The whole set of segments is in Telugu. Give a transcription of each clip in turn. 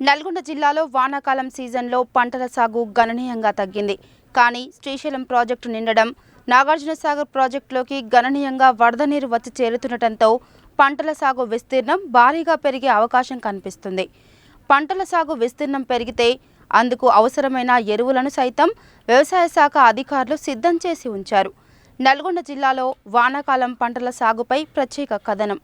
నల్గొండ జిల్లాలో వానాకాలం సీజన్లో పంటల సాగు గణనీయంగా తగ్గింది. కానీ శ్రీశైలం ప్రాజెక్టు నిండడం నాగార్జునసాగర్ ప్రాజెక్టులోకి గణనీయంగా వరద నీరు వచ్చి చేరుతుండటంతో పంటల సాగు విస్తీర్ణం భారీగా పెరిగే అవకాశం కనిపిస్తుంది. పంటల సాగు విస్తీర్ణం పెరిగితే అందుకు అవసరమైన ఎరువులను సైతం వ్యవసాయ శాఖ అధికారులు సిద్ధం చేసి ఉంచారు. నల్గొండ జిల్లాలో వానాకాలం పంటల సాగుపై ప్రత్యేక కథనం.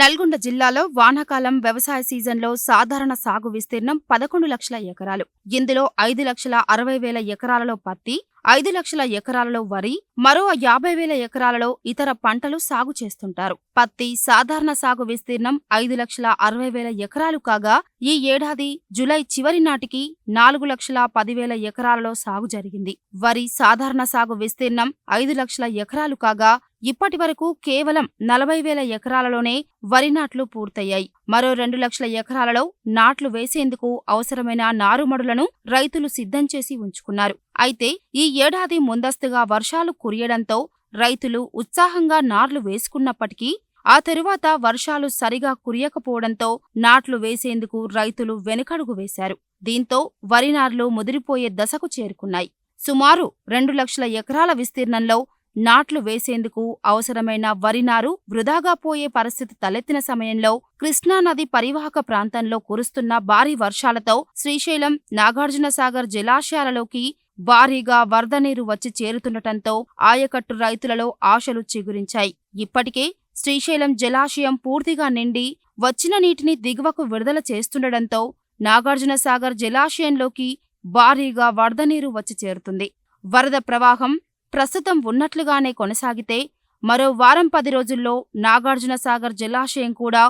నల్గొండ జిల్లాలో వానాకాలం వ్యవసాయ సీజన్లో సాధారణ సాగు విస్తీర్ణం పదకొండు లక్షల ఎకరాలు. ఇందులో ఐదు లక్షల అరవై వేల ఎకరాలలో పత్తి ఐదు లక్షల ఎకరాలలో వరి మరో యాభై వేల ఎకరాలలో ఇతర పంటలు సాగు చేస్తుంటారు. పత్తి సాధారణ సాగు విస్తీర్ణం ఐదు లక్షల అరవై వేల ఎకరాలు కాగా ఈ ఏడాది జులై చివరి నాటికి నాలుగు లక్షల పదివేల ఎకరాలలో సాగు జరిగింది. వరి సాధారణ సాగు విస్తీర్ణం ఐదు లక్షల ఎకరాలు కాగా ఇప్పటి వరకు కేవలం నలభై వేల ఎకరాలలోనే వరి నాట్లు పూర్తయ్యాయి. మరో రెండు లక్షల ఎకరాలలో నాట్లు వేసేందుకు అవసరమైన నారుమడులను రైతులు సిద్ధం చేసి ఉంచుకున్నారు. అయితే ఈ ఏడాది ముందస్తుగా వర్షాలు కురియడంతో రైతులు ఉత్సాహంగా నార్లు వేసుకున్నప్పటికీ ఆ తరువాత వర్షాలు సరిగా కురియకపోవడంతో నాట్లు వేసేందుకు రైతులు వెనుకడుగు వేశారు. దీంతో వరి నార్లు ముదిరిపోయే దశకు చేరుకున్నాయి. సుమారు రెండు లక్షల ఎకరాల విస్తీర్ణంలో నాట్లు వేసేందుకు అవసరమైన వరి నారు వృధాగా పోయే పరిస్థితి తలెత్తిన సమయంలో కృష్ణానది పరివాహక ప్రాంతంలో కురుస్తున్న భారీ వర్షాలతో శ్రీశైలం నాగార్జునసాగర్ జలాశయాలలోకి భారీగా వరద నీరు వచ్చి చేరుతుండటంతో ఆయకట్టు రైతులలో ఆశలు చిగురించాయి. ఇప్పటికే శ్రీశైలం జలాశయం పూర్తిగా నిండి వచ్చిన నీటిని దిగువకు విడుదల చేస్తుండటంతో నాగార్జునసాగర్ జలాశయంలోకి భారీగా వరద నీరు వచ్చి చేరుతుంది. వరద ప్రవాహం ప్రస్తుతం ఉన్నట్లుగానే కొనసాగితే మరో వారం పది రోజుల్లో నాగార్జునసాగర్ జలాశయం కూడా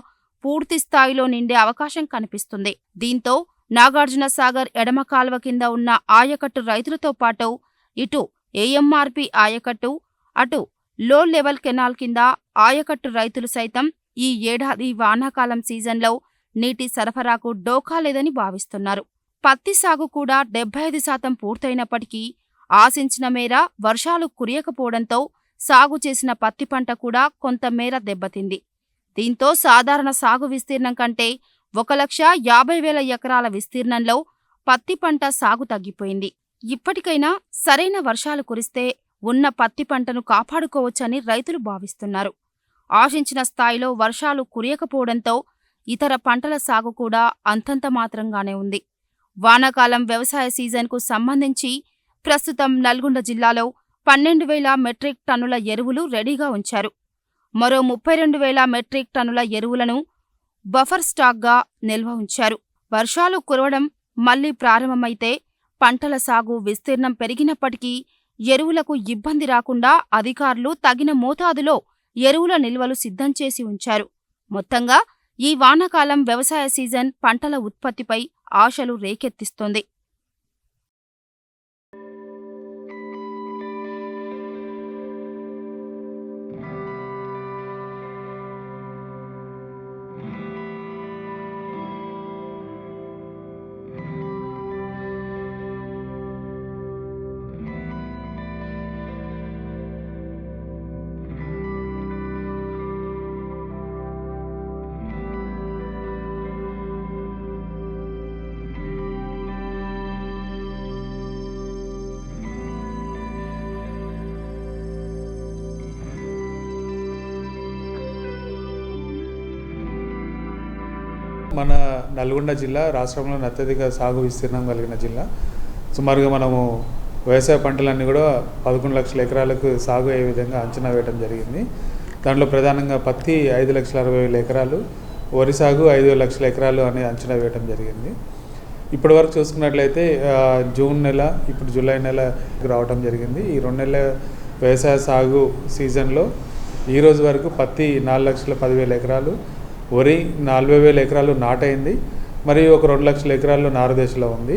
పూర్తి స్థాయిలో నిండే అవకాశం కనిపిస్తుంది. దీంతో నాగార్జునసాగర్ ఎడమ కాల్వ కింద ఉన్న ఆయకట్టు రైతులతో పాటు ఇటు ఏఎంఆర్పి ఆయకట్టు అటు లో లెవెల్ కెనాల్ కింద ఆయకట్టు రైతులు సైతం ఈ ఏడాది వానాకాలం సీజన్లో నీటి సరఫరాకు డోకా లేదని భావిస్తున్నారు. పత్తి సాగు కూడా డెబ్బై ఐదు శాతం పూర్తయినప్పటికీ ఆశించిన మేర వర్షాలు కురియకపోవడంతో సాగు చేసిన పత్తి పంట కూడా కొంతమేర దెబ్బతింది. దీంతో సాధారణ సాగు విస్తీర్ణం కంటే ఒక లక్ష యాభై వేల ఎకరాల విస్తీర్ణంలో పత్తి పంట సాగు తగ్గిపోయింది. ఇప్పటికైనా సరైన వర్షాలు కురిస్తే ఉన్న పత్తి పంటను కాపాడుకోవచ్చని రైతులు భావిస్తున్నారు. ఆశించిన స్థాయిలో వర్షాలు కురియకపోవడంతో ఇతర పంటల సాగు కూడా అంతంత మాత్రంగానే ఉంది. వానాకాలం వ్యవసాయ సీజన్కు సంబంధించి ప్రస్తుతం నల్గొండ జిల్లాలో పన్నెండు వేల మెట్రిక్ టన్నుల ఎరువులు రెడీగా ఉంచారు. మరో ముప్పై రెండు వేల మెట్రిక్ టన్నుల ఎరువులను బఫర్ స్టాక్గా నిల్వ ఉంచారు. వర్షాలు కురవడం మళ్ళీ ప్రారంభమైతే పంటల సాగు విస్తీర్ణం పెరిగినప్పటికీ ఎరువులకు ఇబ్బంది రాకుండా అధికారులు తగిన మోతాదులో ఎరువుల నిల్వలు సిద్ధం చేసి ఉంచారు. మొత్తంగా ఈ వానాకాలం వ్యవసాయ సీజన్ పంటల ఉత్పత్తిపై ఆశలు రేకెత్తిస్తోంది. మన నల్గొండ జిల్లా రాష్ట్రంలోని అత్యధిక సాగు విస్తీర్ణం కలిగిన జిల్లా. సుమారుగా మనము వ్యవసాయ పంటలన్నీ కూడా పదకొండు లక్షల ఎకరాలకు సాగు అయ్యే విధంగా అంచనా వేయడం జరిగింది. దాంట్లో ప్రధానంగా పత్తి ఐదు లక్షల అరవై వేల ఎకరాలు వరి సాగు ఐదు లక్షల ఎకరాలు అనేది అంచనా వేయడం జరిగింది. ఇప్పటి వరకు చూసుకున్నట్లయితే జూన్ నెల ఇప్పుడు జూలై నెల రావటం జరిగింది. ఈ రెండు నెలల వ్యవసాయ సాగు సీజన్లో ఈ రోజు వరకు పత్తి నాలుగు లక్షల పదివేల ఎకరాలు వరి నలభై వేల ఎకరాలు నాటైంది మరియు ఒక రెండు లక్షల ఎకరాలు నారదేశలో ఉంది.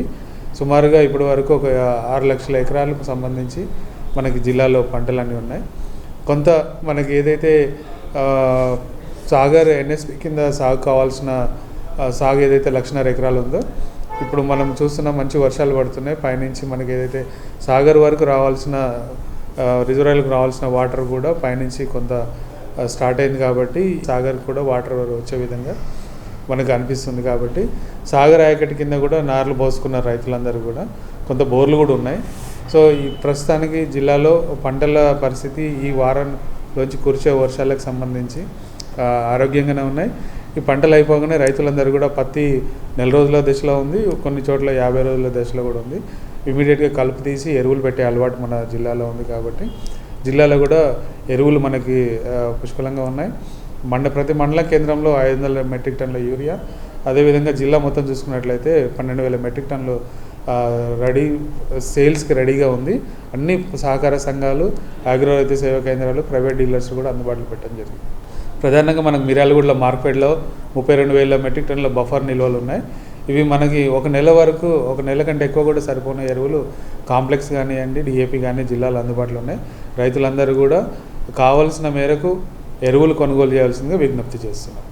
సుమారుగా ఇప్పటి వరకు ఒక ఆరు లక్షల ఎకరాలకు సంబంధించి మనకి జిల్లాలో పంటలన్నీ ఉన్నాయి. కొంత మనకి ఏదైతే సాగర్ ఎన్ఎస్పి కింద సాగు కావాల్సిన సాగు ఏదైతే లక్షన్నర ఎకరాలు ఉందో ఇప్పుడు మనం చూస్తున్న మంచి వర్షాలు పడుతున్నాయి. పైనుంచి మనకి ఏదైతే సాగర్ వరకు రావాల్సిన ఆ, రిజర్వాయర్లకు రావాల్సిన వాటర్ కూడా పైనుంచి కొంత స్టార్ట్ అయింది కాబట్టి సాగర్ కూడా వాటర్ వచ్చే విధంగా మనకు అనిపిస్తుంది కాబట్టి సాగర్ ఆయకటి కింద కూడా నార్లు పోసుకున్నారు రైతులందరూ కూడా. కొంత బోర్లు కూడా ఉన్నాయి. సో ఈ ప్రస్తుతానికి జిల్లాలో పంటల పరిస్థితి ఈ వారంలోంచి కురిసే వర్షాలకు సంబంధించి ఆరోగ్యంగానే ఉన్నాయి. ఈ పంటలు అయిపోగానే రైతులందరూ కూడా పత్తి నెల రోజుల దశలో ఉంది. కొన్ని చోట్ల యాభై రోజుల దశలో కూడా ఉంది. ఇమీడియట్గా కలుపు తీసి ఎరువులు పెట్టే అలవాటు మన జిల్లాలో ఉంది కాబట్టి జిల్లాలో కూడా ఎరువులు మనకి పుష్కలంగా ఉన్నాయి. మండ ప్రతి మండల కేంద్రంలో ఐదు వందల మెట్రిక్ టన్నుల యూరియా. అదేవిధంగా జిల్లా మొత్తం చూసుకున్నట్లయితే పన్నెండు వేల మెట్రిక్ టన్నులు రెడీ సేల్స్కి రెడీగా ఉంది. అన్ని సహకార సంఘాలు అగ్రో రైతు సేవా కేంద్రాలు ప్రైవేట్ డీలర్స్ కూడా అందుబాటులో పెట్టడం జరిగింది. ప్రధానంగా మనకు మిర్యాలగూడలో మార్కెట్లో ముప్పై రెండు వేల మెట్రిక్ టన్నుల బఫర్ నిల్వలు ఉన్నాయి. ఇవి మనకి ఒక నెల వరకు ఒక నెల కంటే ఎక్కువ కూడా సరిపోయిన ఎరువులు కాంప్లెక్స్ కానివ్వండి డిఏపి కానీ జిల్లాలో అందుబాటులో ఉన్నాయి. రైతులందరూ కూడా కావలసిన మేరకు ఎరువులు కొనుగోలు చేయాల్సిందిగా విజ్ఞప్తి చేస్తున్నాం.